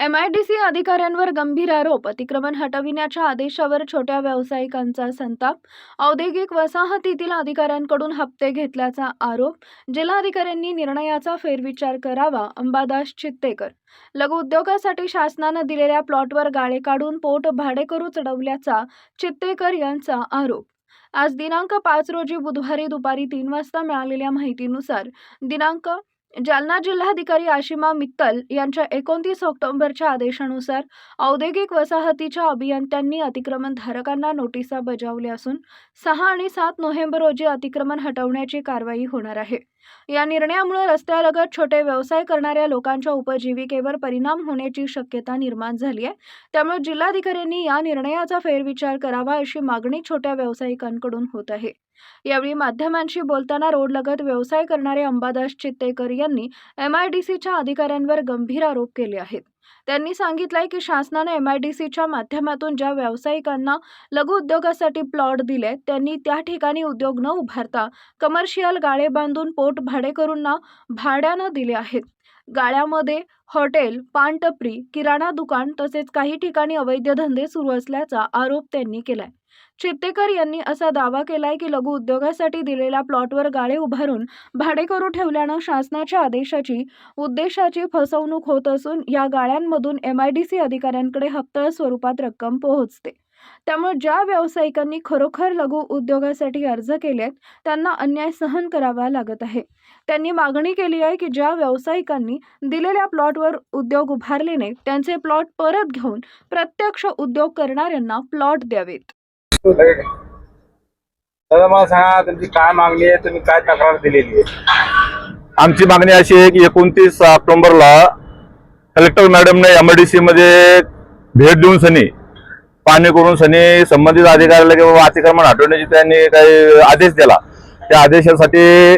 MIDC अधिकाऱ्यांवर गंभीर आरोप अतिक्रमण हटविण्याच्या आदेशावर छोट्या व्यावसायिकांचा संताप. औद्योगिक वसाहतीतील अधिकाऱ्यांकडून हप्ते घेतल्याचा आरोप. जिल्हाधिकाऱ्यांनी निर्णयाचा फेरविचार करावा अंबादास चित्तेकर. लघु उद्योगासाठी शासनानं दिलेल्या प्लॉटवर गाळे काढून पोट भाडेकरू चढवल्याचा चित्तेकर यांचा आरोप. आज दिनांक पाच रोजी बुधवारी दुपारी तीन वाजता मिळालेल्या माहितीनुसार दिनांक जालना जिल्हाधिकारी आशिमा मित्तल यांच्या एकोणतीस ऑक्टोबरच्या आदेशानुसार औद्योगिक वसाहतीच्या अभियंत्यांनी अतिक्रमण धारकांना नोटिसा बजावल्या असून सहा आणि सात नोव्हेंबर रोजी अतिक्रमण हटवण्याची कारवाई होणार आहे. या निर्णयामुळे रस्त्यालगत छोटे व्यवसाय करणाऱ्या लोकांच्या उपजीविकेवर परिणाम होण्याची शक्यता निर्माण झाली आहे. त्यामुळे जिल्हाधिकाऱ्यांनी या निर्णयाचा फेरविचार करावा अशी मागणी छोट्या व्यावसायिकांकडून होत आहे. यावेळी माध्यमांशी बोलताना रोडलगत व्यवसाय करणारे अंबादास चित्तेकर यांनी एम आय डी सीच्या अधिकाऱ्यांवर गंभीर आरोप केले आहेत. त्यांनी सांगितलंय की शासनाने एम आय डी सीच्या माध्यमातून ज्या व्यावसायिकांना लघु उद्योगासाठी प्लॉट दिले त्यांनी त्या ठिकाणी उद्योग न उभारता कमर्शियल गाळे बांधून पोट भाडेकरूंना भाड्यानं दिले आहेत. गाळ्यामध्ये हॉटेल पानटपरी किराणा दुकान तसेच काही ठिकाणी अवैध धंदे सुरू असल्याचा आरोप त्यांनी केलाय. चित्तेकर यांनी असा दावा केलाय की लघु उद्योगासाठी दिलेल्या प्लॉटवर गाळे उभारून भाडेकरू ठेवल्यानं शासनाच्या आदेशाची उद्देशाची फसवणूक होत असून या गाळ्यांमधून एम आय डी सी अधिकाऱ्यांकडे हप्तळ स्वरूपात रक्कम पोहोचते. त्यामुळे ज्या व्यावसायिकांनी खरोखर लघु उद्योगासाठी अर्ज केलेत त्यांना अन्याय सहन करावा लागत आहे. त्यांनी मागणी केली आहे की ज्या व्यावसायिकांनी दिलेल्या प्लॉटवर उद्योग उभारले नाहीत त्यांचे प्लॉट परत घेऊन प्रत्यक्ष उद्योग करणाऱ्यांना प्लॉट द्यावेत. दादा मला सांगा तुमची काय मागणी आहे? तुम्ही काय तक्रार दिलेली आहे? आमची मागणी अशी आहे की एकोणतीस ऑक्टोबरला कलेक्टर मॅडमने एमआयडीसी मध्ये भेट देऊन सनी पाणी करून सनी संबंधित अधिकाऱ्याला किंवा अतिक्रमण हटवण्याची त्यांनी काही आदेश दिला. त्या आदेशासाठी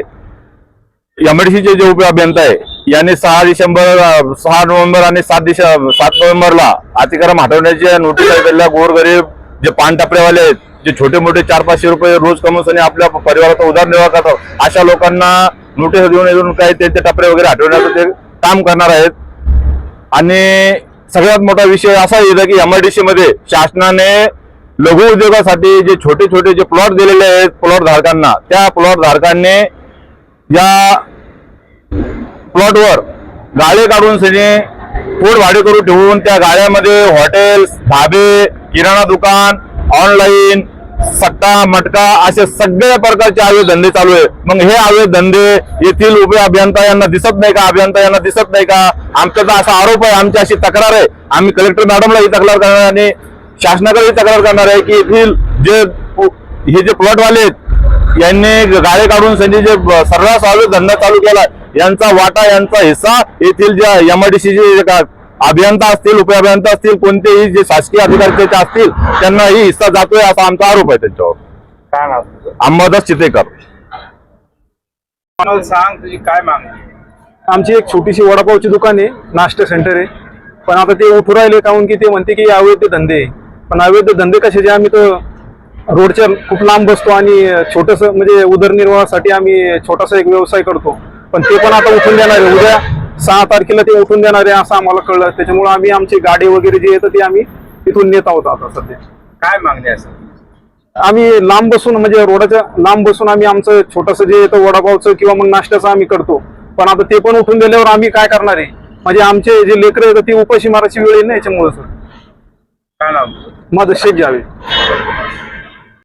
एमआयडीसीचे जे उप अभियंता आहे यांनी सहा डिसेंबर सहा नोव्हेंबर आणि सात डिसेंबर सात नोव्हेंबरला अतिक्रम हटवण्याच्या नोटीस गोरगरीब जे पान टपरेवाले आहेत जे छोटे मोठे चार पाचशे रुपये रोज कमवून सनी आपल्या परिवाराचा उदरनिर्वाह करतात अशा लोकांना नोटीस देऊन येऊन काही त्यांचे टपरे वगैरे हटवण्याचं ते काम करणार आहेत. आणि सगळ्यात मोठा विषय असा येतो की एमआयडीसी मध्ये शासनाने लघु उद्योगासाठी जे छोटे छोटे जे प्लॉट दिलेले आहेत प्लॉट धारकांना त्या प्लॉट धारकांनी या प्लॉटवर गाळे काढून पोट भाडे करून ठेवून त्या गाड्यामध्ये हॉटेल्स धाबे किराणा दुकान ऑनलाईन सट्टा मटका असे सगळ्या प्रकारचे अवैध धंदे चालू आहे. मग हे अवैध धंदे येथील उभे अभियंता यांना दिसत नाही का? अभियंता यांना दिसत नाही का? आमचा तर असा आरोप आहे आमची अशी तक्रार आहे. आम्ही कलेक्टर मॅडमला ही तक्रार करणार आहे आणि शासनाकडे ही तक्रार करणार आहे की येथील जे हे जे प्लॉटवाले आहेत यांनी गाळे काढून त्यांनी जे सर्रास अवैध धंदा चालू केला यांचा वाटा यांचा हिस्सा येथील ज्या एमआयडीसीचे अभियंता असतील उपअभियंता असतील कोणतेही जे शासकीय अधिकारी असतील त्यांना ही हिस्सा जातोय असा आमचा आरोप आहे त्यांच्यावर काय नाव? अंबादास चितेकर सांग तुझी काय मागणी? आमची एक छोटीशी वडापावची दुकान आहे नाश्ता सेंटर आहे पण आता ते उठू राहिले काहून की ते म्हणते की अवैध धंदे आहे. पण अवैध धंदे कशाचे आम्ही तर रोडच्या खूप लांब बसतो आणि छोटस म्हणजे उदरनिर्वाहासाठी आम्ही छोटासा एक व्यवसाय करतो पण ते पण आता उठून देणार आहे उद्या सहा तारखेला ते उठून देणार आहे असं आम्हाला कळलं. त्याच्यामुळे आम्ही आमची गाडी वगैरे जे येतं ते आम्ही तिथून नेत आहोत आता सध्या. काय मागणी असेल आम्ही लांब बसून म्हणजे रोडाच्या लांब बसून आम्ही आमचं छोटंसं जे येतं वडापावचं किंवा मग नाश्त्याचं आम्ही करतो. पण आता ते पण उठून दिल्यावर आम्ही काय करणार आहे? म्हणजे आमचे जे लेकरं येतं ती उपाशी मारायची वेळ येईल ना याच्यामुळे सर. काय नाव? माझं शेत जावे.